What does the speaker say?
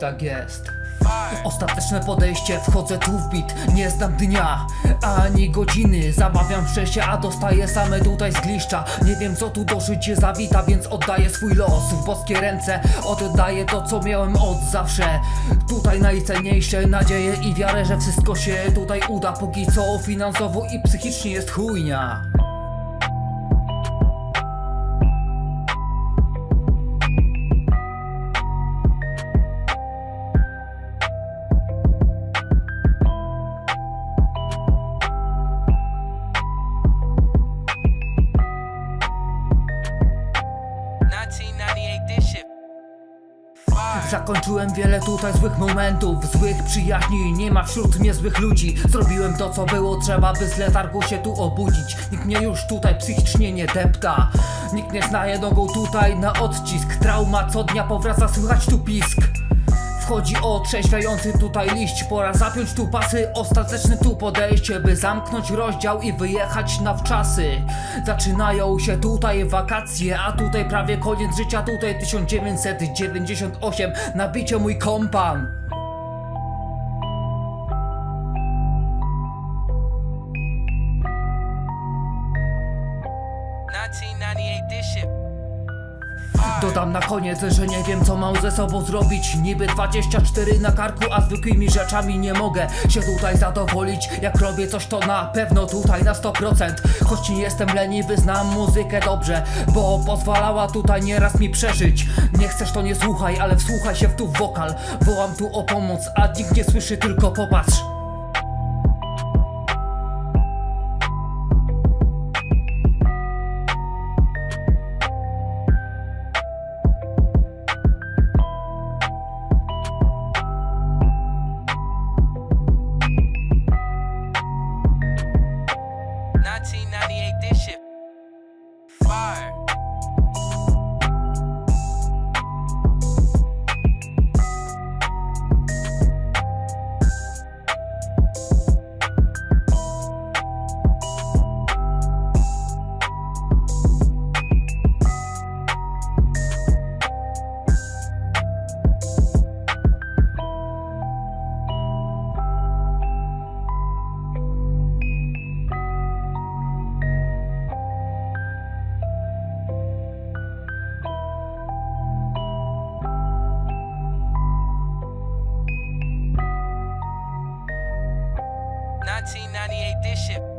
Tak jest. Ostateczne podejście, wchodzę tu w bit Nie znam dnia, ani godziny. Zamawiam szczęście, a dostaję same tutaj zgliszcza Nie wiem co tu do życia zawita, więc oddaję swój los W boskie ręce. Oddaję to co miałem od zawsze. Tutaj najcenniejsze nadzieje i wiarę, że wszystko się tutaj uda. Póki co finansowo i psychicznie jest chujnia Nineteen ninety eight this shit. Zakończyłem wiele tutaj złych momentów, złych przyjaźni, nie ma wśród mnie złych ludzi Zrobiłem to co było trzeba, by z letargu się tu obudzić Nikt mnie już tutaj psychicznie nie depta Nikt nie znaje nogą tutaj na odcisk Trauma co dnia powraca, słychać tu pisk Wchodzi otrzeźwiający tutaj liść Pora zapiąć tu pasy, ostateczne tu podejście By zamknąć rozdział i wyjechać na wczasy. Zaczynają się tutaj wakacje A tutaj prawie koniec życia. Tutaj 1998 Nabicie mój kompan. This shit. Dodam na koniec, że nie wiem co mam ze sobą zrobić. Niby 24 na karku, a zwykłymi rzeczami nie mogę się tutaj zadowolić. Jak robię coś to na pewno tutaj na 100% Choć nie jestem leniwy, znam muzykę dobrze Bo pozwalała tutaj nieraz mi przeżyć. Nie chcesz to nie słuchaj, ale wsłuchaj się w tu wokal. Wołam tu o pomoc, a nikt nie słyszy, tylko popatrz 1998, this shit